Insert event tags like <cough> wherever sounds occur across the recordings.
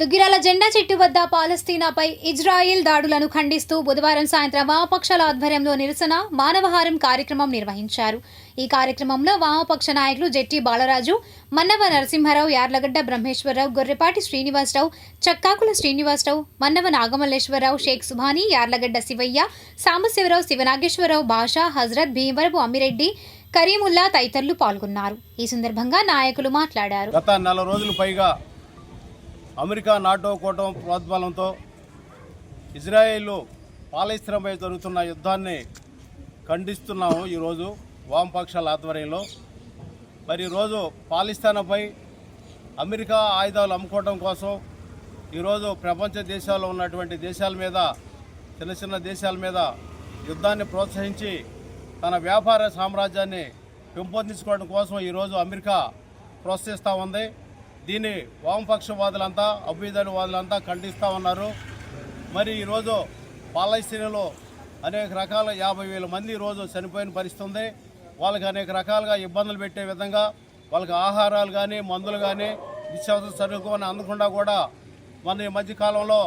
దుగ్గిరాల జెండా చెట్టు వద్ద పాలస్తీనాపై ఇజ్రాయిల్ దాడులను ఖండిస్తూ బుధవారం సాయంత్రం వామపక్షాల ఆధ్వర్యంలో నిరసన మానవహారం కార్యక్రమం నిర్వహించారు. ఈ కార్యక్రమంలో వామపక్ష నాయకులు జెట్టి బాలరాజు మన్నవ నరసింహారావు యార్లగడ్డ బ్రహ్మేశ్వరరావు గొర్రెపాటి శ్రీనివాసరావు చక్కాకుల శ్రీనివాసరావు మన్నవ నాగమల్లేశ్వరరావు షేక్ సుభాని యార్లగడ్డ శివయ్య సాంబశివరావు శివనాగేశ్వరరావు బాషా హజరత్ భీమవరపు అమ్మిరెడ్డి కరీముల్లా తదితరులు పాల్గొన్నారు. ఈ సందర్భంగా నాయకులు మాట్లాడారు. గత నెల రోజులు పైగా అమెరికా నాటో కూటమి ప్రోద్బలంతో ఇజ్రాయేల్ పాలస్తీనాపై జరుగుతున్న యుద్ధాన్ని ఖండిస్తున్నాము ఈరోజు వామపక్షాల ఆధ్వర్యంలో. మరి ఈరోజు పాలిస్తానాపై అమెరికా ఆయుధాలు అమ్ముకోవడం కోసం ఈరోజు ప్రపంచ దేశాల్లో ఉన్నటువంటి దేశాల మీద చిన్న చిన్న దేశాల మీద యుద్ధాన్ని ప్రోత్సహించి తన వ్యాపార సామ్రాజ్యాన్ని పెంపొందించుకోవడం కోసం ఈరోజు అమెరికా ప్రోత్సహిస్తూ ఉంది. దీన్ని వామపక్షవాదులంతా అభ్యుదయవాదులంతా ఖండిస్తూ ఉన్నారు. మరి ఈరోజు పాలస్తీనలో అనేక రకాల యాభై వేల మంది ఈరోజు చనిపోయిన పరిస్థితి ఉంది వాళ్ళకి అనేక రకాలుగా ఇబ్బందులు పెట్టే విధంగా వాళ్ళకి ఆహారాలు కానీ మందులు కానీ నిత్యావసర సరుకు అని అందకుండా కూడా మన ఈ మధ్యకాలంలో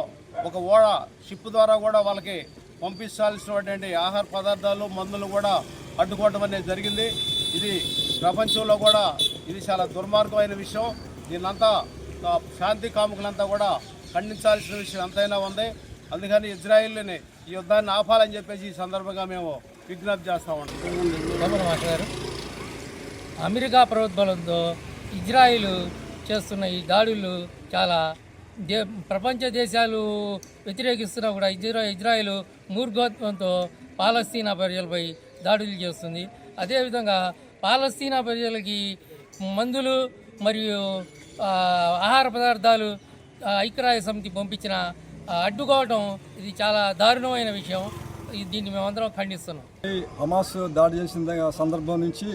ఒక ఓడ షిప్ ద్వారా కూడా వాళ్ళకి పంపించాల్సినటువంటి ఆహార పదార్థాలు మందులు కూడా అడ్డుకోవడం అనేది జరిగింది. ఇది ప్రపంచంలో కూడా ఇది చాలా దుర్మార్గమైన విషయం. దీన్నంతా శాంతి కాముకులంతా కూడా ఖండించాల్సిన విషయం ఎంతైనా ఉంది. అందుకని ఇజ్రాయిల్ని ఈ యుద్ధాన్ని ఆపాలని చెప్పేసి ఈ సందర్భంగా మేము విజ్ఞప్తి చేస్తా ఉంటాం గారు అమెరికా ప్రభుత్వంతో ఇజ్రాయిల్ చేస్తున్న ఈ దాడులు చాలా దే ప్రపంచ దేశాలు వ్యతిరేకిస్తున్నా కూడా ఇజ్రా ఇజ్రాయిల్ మూర్ఘత్వంతో పాలస్తీనా ప్రజలపై దాడులు చేస్తుంది. అదేవిధంగా పాలస్తీనా ప్రజలకి మందులు మరియు ఆహార పదార్థాలు ఐక్యరాజ్య సమితి పంపించిన అడ్డుకోవటం ఇది చాలా దారుణమైన విషయం. దీన్ని మేమందరం ఖండిస్తున్నాం. ఈ హమాస్ దాడి చేసిన సందర్భం నుంచి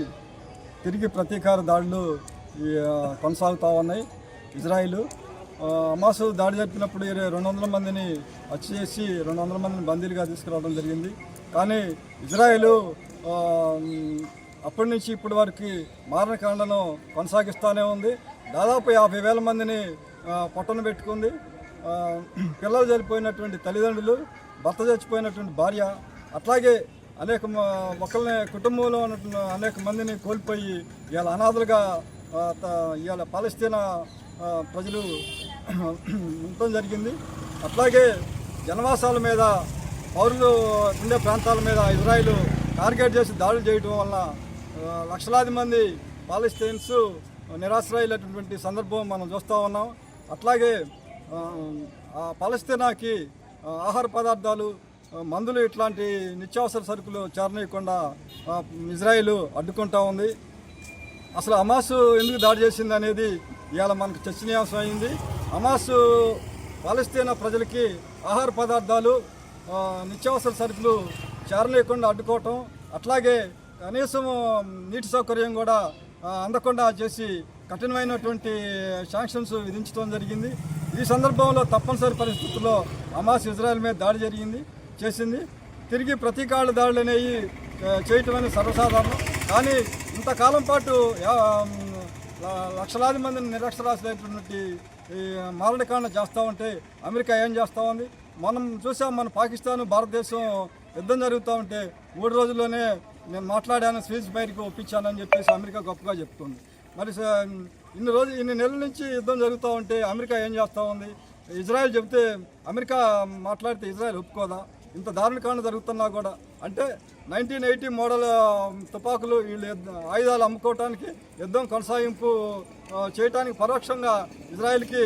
తిరిగి ప్రతీకార దాడులు ఈ, కొనసాగుతూ ఉన్నాయి. ఇజ్రాయిల్ హమాస్ దాడి జరిపినప్పుడు ఇరవై రెండు వందల మందిని హత్య చేసి రెండు వందల మందిని బందీలుగా తీసుకురావడం జరిగింది. కానీ ఇజ్రాయిల్ అప్పటి నుంచి ఇప్పటి వరకు మారణకాండను కొనసాగిస్తూనే ఉంది. దాదాపు యాభై వేల మందిని పొట్టను పెట్టుకుంది. పిల్లలు చనిపోయినటువంటి తల్లిదండ్రులు భర్త చచ్చిపోయినటువంటి భార్య అట్లాగే అనేక ఒకళ్ళని కుటుంబంలో ఉన్నటువంటి అనేక మందిని కోల్పోయి ఇవాళ అనాథలుగా ఇవాళ పాలస్తీనా ప్రజలు <clears throat> ఉండటం జరిగింది. అట్లాగే జనవాసాల మీద పౌరులు ఉండే ప్రాంతాల మీద ఇజ్రాయిల్ టార్గెట్ చేసి దాడులు చేయడం వల్ల లక్షలాది మంది పాలస్తీన్స్ నిరాశ్రయులైనటువంటి సందర్భం మనం చూస్తూ ఉన్నాం. అట్లాగే ఆ, పాలస్తీనాకి ఆహార పదార్థాలు మందులు ఇట్లాంటి నిత్యావసర సరుకులు చేరనీయకుండా ఇజ్రాయిల్ అడ్డుకుంటా ఉంది. అసలు హమాస్ ఎందుకు దాడి చేసింది అనేది ఇవాళ మనకు చర్చనీయాంశం అయింది. హమాస్ పాలస్తీనా ప్రజలకి ఆహార పదార్థాలు నిత్యావసర సరుకులు చేరలేకుండా అడ్డుకోవటం అట్లాగే కనీసం నీటి సౌకర్యం కూడా అందకుండా చేసి కఠినమైనటువంటి శాంక్షన్స్ విధించడం జరిగింది. ఈ సందర్భంలో తప్పనిసరి పరిస్థితుల్లో హమాస్ ఇజ్రాయెల్ మీద దాడి జరిగింది చేసింది. తిరిగి ప్రతీకాళ్ళ దాడులు అనేవి చేయటం అనేది సర్వసాధారణం. కానీ ఇంతకాలం పాటు లక్షలాది మందిని నిరక్షరాశులైనటువంటి ఈ మారణకాండ చేస్తూ ఉంటే అమెరికా ఏం చేస్తూ ఉంది? మనం చూసాం మన పాకిస్తాన్ భారతదేశం యుద్ధం జరుగుతూ ఉంటే మూడు రోజుల్లోనే నేను మాట్లాడాను స్వీజ్ బయటకు ఒప్పించానని చెప్పేసి అమెరికా గొప్పగా చెప్తుంది. మరి ఇన్ని రోజులు ఇన్ని నెలల నుంచి యుద్ధం జరుగుతూ ఉంటే అమెరికా ఏం చేస్తూ ఉంది? ఇజ్రాయెల్ చెబితే అమెరికా మాట్లాడితే ఇజ్రాయెల్ ఒప్పుకోదా? ఇంత దారుణకాండ జరుగుతున్నా కూడా. అంటే నైన్టీన్ ఎయిటీ మోడల్ తుపాకులు వీళ్ళు ఆయుధాలు అమ్ముకోవటానికి యుద్ధం కొనసాగింపు చేయటానికి పరోక్షంగా ఇజ్రాయెల్కి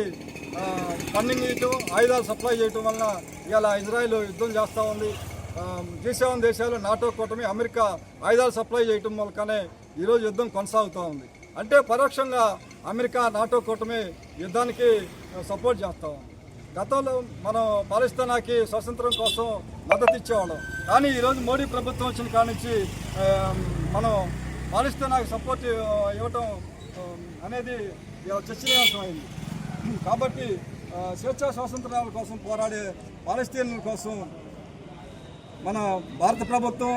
ఫండింగ్ ఇవ్వటం ఆయుధాలు సప్లై చేయటం వలన ఇవాళ ఇజ్రాయెల్ యుద్ధం చేస్తూ ఉంది. జీ సెవెన్ దేశాలు నాటో కూటమి అమెరికా ఆయుధాలు సప్లై చేయటం వల్లనే ఈరోజు యుద్ధం కొనసాగుతూ ఉంది. అంటే పరోక్షంగా అమెరికా నాటో కూటమి యుద్ధానికి సపోర్ట్ చేస్తూ ఉంది. గతంలో మనం పాలిస్తానాకి స్వతంత్రం కోసం మద్దతు ఇచ్చేవాళ్ళం. కానీ ఈరోజు మోడీ ప్రభుత్వం వచ్చిన కాడి నుంచి మనం పాలిస్తానాకి సపోర్ట్ ఇవ్వటం అనేది చర్చనీయాంశమైంది. కాబట్టి స్వేచ్ఛా స్వాతంత్రాల కోసం పోరాడే పాలస్తీన్ల కోసం మన భారత ప్రభుత్వం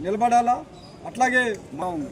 నిలబడాలా? అట్లాగే మనం